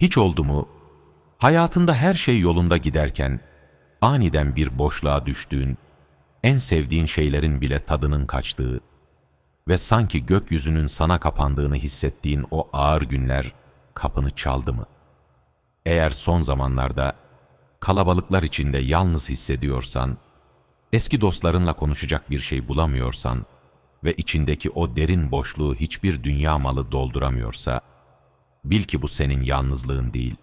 Hiç oldu mu, hayatında her şey yolunda giderken, aniden bir boşluğa düştüğün, en sevdiğin şeylerin bile tadının kaçtığı ve sanki gökyüzünün sana kapandığını hissettiğin o ağır günler kapını çaldı mı? Eğer son zamanlarda kalabalıklar içinde yalnız hissediyorsan, eski dostlarınla konuşacak bir şey bulamıyorsan ve içindeki o derin boşluğu hiçbir dünya malı dolduramıyorsa, bil ki bu senin yalnızlığın değil,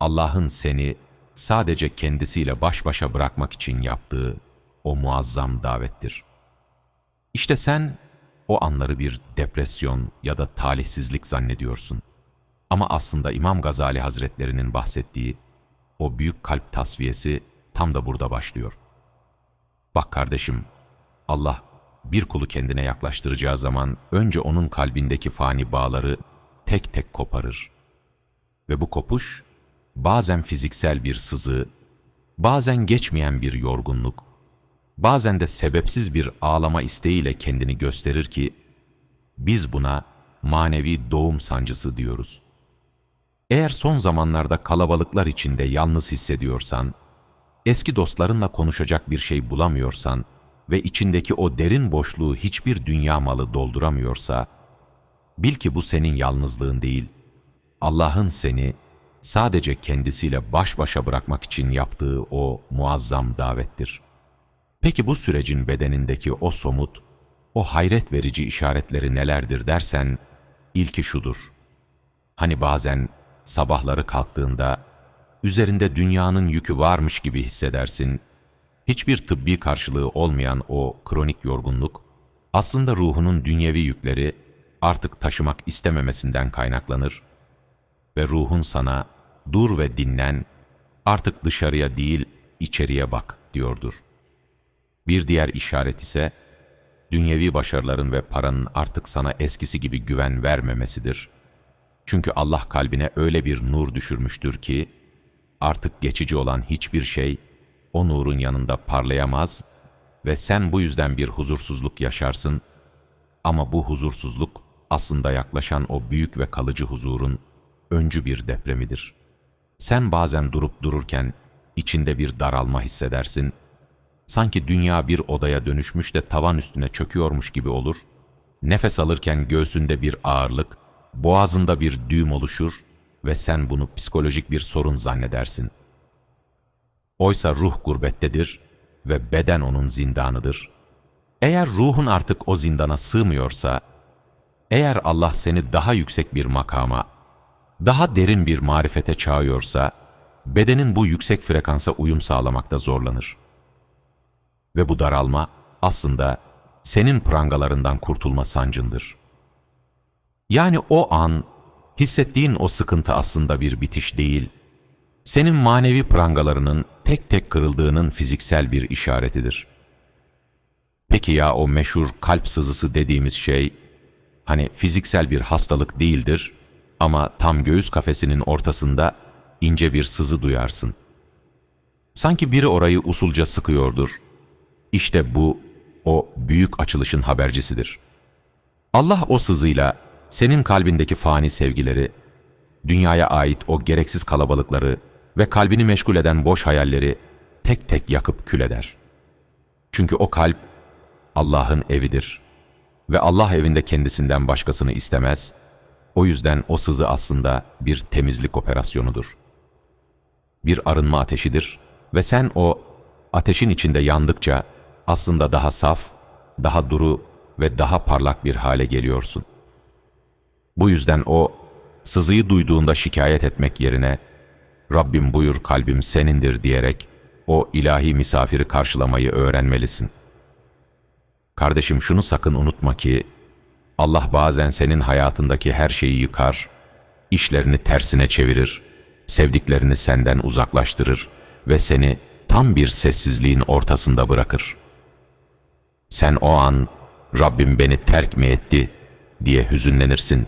Allah'ın seni sadece kendisiyle baş başa bırakmak için yaptığı o muazzam davettir. İşte sen o anları bir depresyon ya da talihsizlik zannediyorsun. Ama aslında İmam Gazali Hazretlerinin bahsettiği o büyük kalp tasfiyesi tam da burada başlıyor. Bak kardeşim, Allah bir kulu kendine yaklaştıracağı zaman önce onun kalbindeki fani bağları tek tek koparır. Ve bu kopuş bazen fiziksel bir sızı, bazen geçmeyen bir yorgunluk, bazen de sebepsiz bir ağlama isteğiyle kendini gösterir ki, biz buna manevi doğum sancısı diyoruz. Eğer son zamanlarda kalabalıklar içinde yalnız hissediyorsan, eski dostlarınla konuşacak bir şey bulamıyorsan ve içindeki o derin boşluğu hiçbir dünya malı dolduramıyorsa, bil ki bu senin yalnızlığın değil, Allah'ın seni sadece kendisiyle baş başa bırakmak için yaptığı o muazzam davettir. Peki bu sürecin bedenindeki o somut, o hayret verici işaretleri nelerdir dersen, ilki şudur. Hani bazen sabahları kalktığında üzerinde dünyanın yükü varmış gibi hissedersin. Hiçbir tıbbi karşılığı olmayan o kronik yorgunluk, aslında ruhunun dünyevi yükleri artık taşımak istememesinden kaynaklanır ve ruhun sana dur ve dinlen, artık dışarıya değil içeriye bak diyordur. Bir diğer işaret ise, dünyevi başarıların ve paranın artık sana eskisi gibi güven vermemesidir. Çünkü Allah kalbine öyle bir nur düşürmüştür ki, artık geçici olan hiçbir şey, o nurun yanında parlayamaz ve sen bu yüzden bir huzursuzluk yaşarsın. Ama bu huzursuzluk aslında yaklaşan o büyük ve kalıcı huzurun öncü bir depremidir. Sen bazen durup dururken içinde bir daralma hissedersin. Sanki dünya bir odaya dönüşmüş de tavan üstüne çöküyormuş gibi olur. Nefes alırken göğsünde bir ağırlık, boğazında bir düğüm oluşur ve sen bunu psikolojik bir sorun zannedersin. Oysa ruh gurbettedir ve beden onun zindanıdır. Eğer ruhun artık o zindana sığmıyorsa, eğer Allah seni daha yüksek bir makama, daha derin bir marifete çağırıyorsa, bedenin bu yüksek frekansa uyum sağlamakta zorlanır. Ve bu daralma aslında senin prangalarından kurtulma sancındır. Yani o an hissettiğin o sıkıntı aslında bir bitiş değil, senin manevi prangalarının tek tek kırıldığının fiziksel bir işaretidir. Peki ya o meşhur kalp sızısı dediğimiz şey, hani fiziksel bir hastalık değildir ama tam göğüs kafesinin ortasında ince bir sızı duyarsın. Sanki biri orayı usulca sıkıyordur. İşte bu, o büyük açılışın habercisidir. Allah o sızıyla senin kalbindeki fani sevgileri, dünyaya ait o gereksiz kalabalıkları ve kalbini meşgul eden boş hayalleri tek tek yakıp kül eder. Çünkü o kalp Allah'ın evidir ve Allah evinde kendisinden başkasını istemez, o yüzden o sızı aslında bir temizlik operasyonudur. Bir arınma ateşidir ve sen o ateşin içinde yandıkça aslında daha saf, daha duru ve daha parlak bir hale geliyorsun. Bu yüzden o sızıyı duyduğunda şikayet etmek yerine Rabbim buyur kalbim senindir diyerek o ilahi misafiri karşılamayı öğrenmelisin. Kardeşim şunu sakın unutma ki Allah bazen senin hayatındaki her şeyi yıkar, işlerini tersine çevirir, sevdiklerini senden uzaklaştırır ve seni tam bir sessizliğin ortasında bırakır. Sen o an Rabbim beni terk mi etti diye hüzünlenirsin.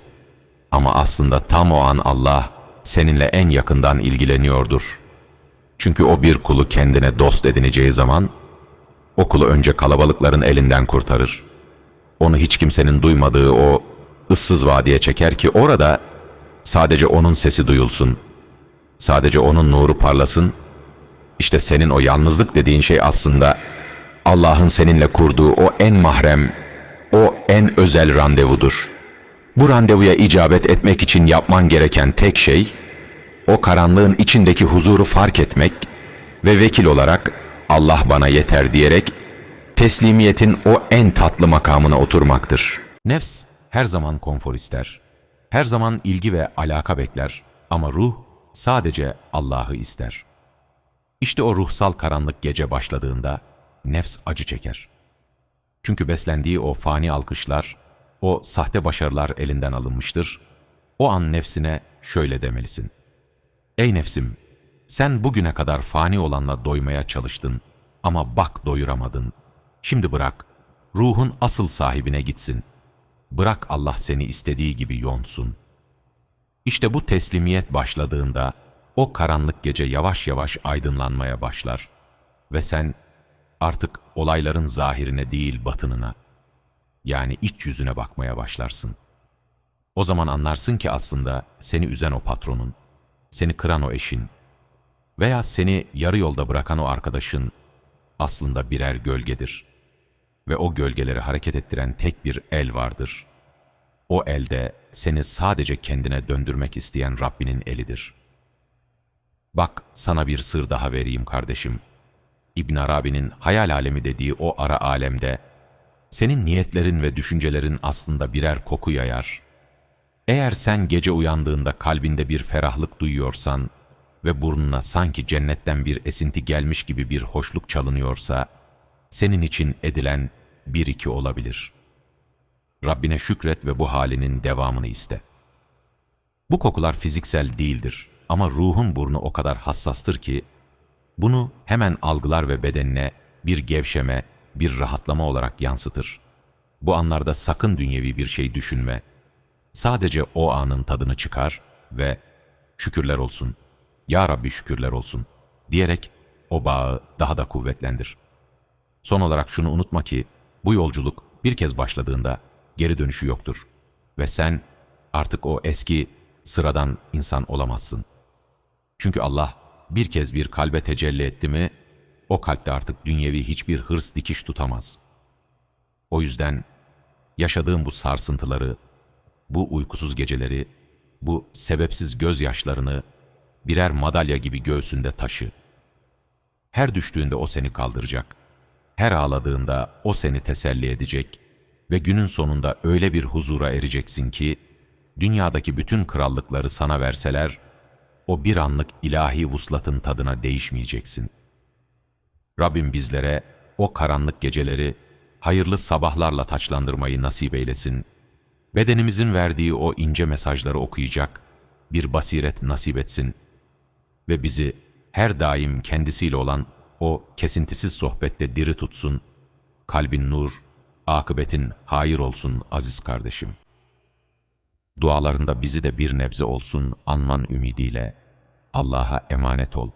Ama aslında tam o an Allah seninle en yakından ilgileniyordur. Çünkü o bir kulu kendine dost edineceği zaman o kulu önce kalabalıkların elinden kurtarır. Onu hiç kimsenin duymadığı o ıssız vadiye çeker ki orada Sadece O'nun sesi duyulsun. Sadece O'nun nuru parlasın. İşte senin o yalnızlık dediğin şey aslında Allah'ın seninle kurduğu o en mahrem, o en özel randevudur. Bu randevuya icabet etmek için yapman gereken tek şey, o karanlığın içindeki huzuru fark etmek ve vekil olarak Allah bana yeter diyerek teslimiyetin o en tatlı makamına oturmaktır. Nefs her zaman konfor ister. Her zaman ilgi ve alaka bekler ama ruh sadece Allah'ı ister. İşte o ruhsal karanlık gece başladığında nefs acı çeker. Çünkü beslendiği o fani alkışlar, o sahte başarılar elinden alınmıştır. O an nefsine şöyle demelisin. Ey nefsim, sen bugüne kadar fani olanla doymaya çalıştın ama bak doyuramadın. Şimdi bırak, ruhun asıl sahibine gitsin. Bırak Allah seni istediği gibi yonsun. İşte bu teslimiyet başladığında o karanlık gece yavaş yavaş aydınlanmaya başlar ve sen artık olayların zahirine değil batınına, yani iç yüzüne bakmaya başlarsın. O zaman anlarsın ki aslında seni üzen o patronun, seni kıran o eşin veya seni yarı yolda bırakan o arkadaşın aslında birer gölgedir. Ve o gölgeleri hareket ettiren tek bir el vardır. O elde seni sadece kendine döndürmek isteyen Rabbinin elidir. Bak sana bir sır daha vereyim kardeşim. İbn Arabi'nin hayal alemi dediği o ara alemde senin niyetlerin ve düşüncelerin aslında birer koku yayar. Eğer sen gece uyandığında kalbinde bir ferahlık duyuyorsan ve burnuna sanki cennetten bir esinti gelmiş gibi bir hoşluk çalınıyorsa, senin için edilen bir iki olabilir. Rabbine şükret ve bu halinin devamını iste. Bu kokular fiziksel değildir ama ruhun burnu o kadar hassastır ki, bunu hemen algılar ve bedenine bir gevşeme, bir rahatlama olarak yansıtır. Bu anlarda sakın dünyevi bir şey düşünme. Sadece o anın tadını çıkar ve şükürler olsun, Ya Rabbi şükürler olsun diyerek o bağı daha da kuvvetlendir. Son olarak şunu unutma ki bu yolculuk bir kez başladığında geri dönüşü yoktur ve sen artık o eski sıradan insan olamazsın. Çünkü Allah bir kez bir kalbe tecelli etti mi, o kalpte artık dünyevi hiçbir hırs dikiş tutamaz. O yüzden yaşadığın bu sarsıntıları, bu uykusuz geceleri, bu sebepsiz gözyaşlarını birer madalya gibi göğsünde taşı. Her düştüğünde o seni kaldıracak. Her ağladığında o seni teselli edecek ve günün sonunda öyle bir huzura ereceksin ki, dünyadaki bütün krallıkları sana verseler, o bir anlık ilahi vuslatın tadına değişmeyeceksin. Rabbim bizlere o karanlık geceleri hayırlı sabahlarla taçlandırmayı nasip eylesin. Bedenimizin verdiği o ince mesajları okuyacak bir basiret nasip etsin ve bizi her daim kendisiyle olan o kesintisiz sohbette diri tutsun. Kalbin nur, akıbetin hayır olsun aziz kardeşim. Dualarında bizi de bir nebze olsun anman ümidiyle Allah'a emanet ol.